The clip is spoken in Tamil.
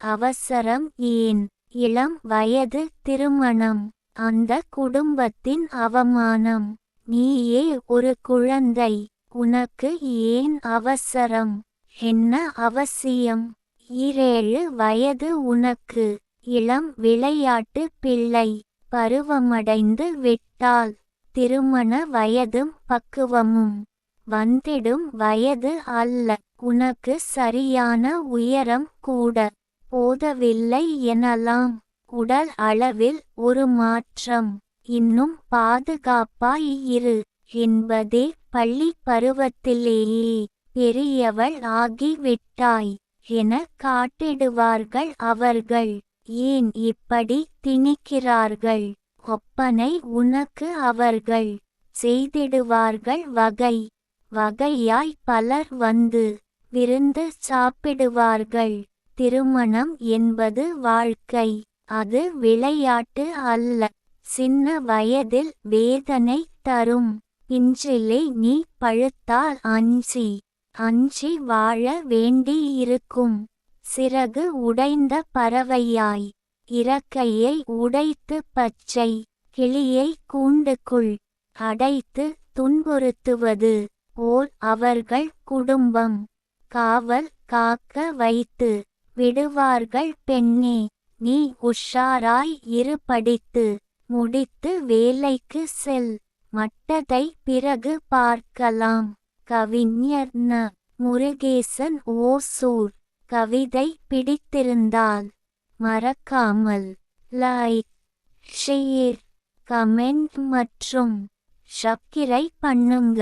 அவசரம் ஏன்? இளம் வயது திருமணம். அந்த குடும்பத்தின் அவமானம். நீயே ஒரு குழந்தை. உனக்கு ஏன் அவசரம்? என்ன அவசியம்? ஈரேழு வயது உனக்கு. இளம் விளையாட்டு பிள்ளை. பருவமடைந்து விட்டால் திருமண வயதும் பக்குவமும். வந்திடும் வயது அல்ல. உனக்கு சரியான உயரம் கூட. போதவில்லை எனலாம். உடல் அளவில் ஒரு மாற்றம். இன்னும் பாதுகாப்பாய் இரு. என்பதே பள்ளி பருவத்திலேயே பெரியவள் ஆகிவிட்டாய் என காட்டிடுவார்கள் அவர்கள். ஏன் இப்படி திணிக்கிறார்கள்? ஒப்பனை உனக்கு அவர்கள் செய்திடுவார்கள் வகை. வகையாய் பலர் வந்து விருந்து சாப்பிடுவார்கள். திருமணம் என்பது வாழ்க்கை. அது விளையாட்டு அல்ல. சின்ன வயதில் வேதனை தரும். பிஞ்சிலே நீ பழுத்தால் அஞ்சி. அஞ்சி வாழ வேண்டியிருக்கும். சிறகு உடைந்த பறவையாய். இறக்கையை உடைத்து பச்சை. கிளியை கூண்டுக்குள். அடைத்து துன்புறுத்துவது. ஓர் அவர்கள் குடும்பம். காவல் காக்க வைத்து. விடுவார்கள் பெண்ணே நீ உஷாராய் இரு படித்து முடித்து வேலைக்கு செல். மட்டதை பிறகு பார்க்கலாம். கவிஞர் ந. முருகேசன் ஓசூர். கவிதை பிடித்திருந்தால் மறக்காமல் லைக் ஷேர் கமெண்ட் மற்றும் சப்கிரை பண்ணுங்க.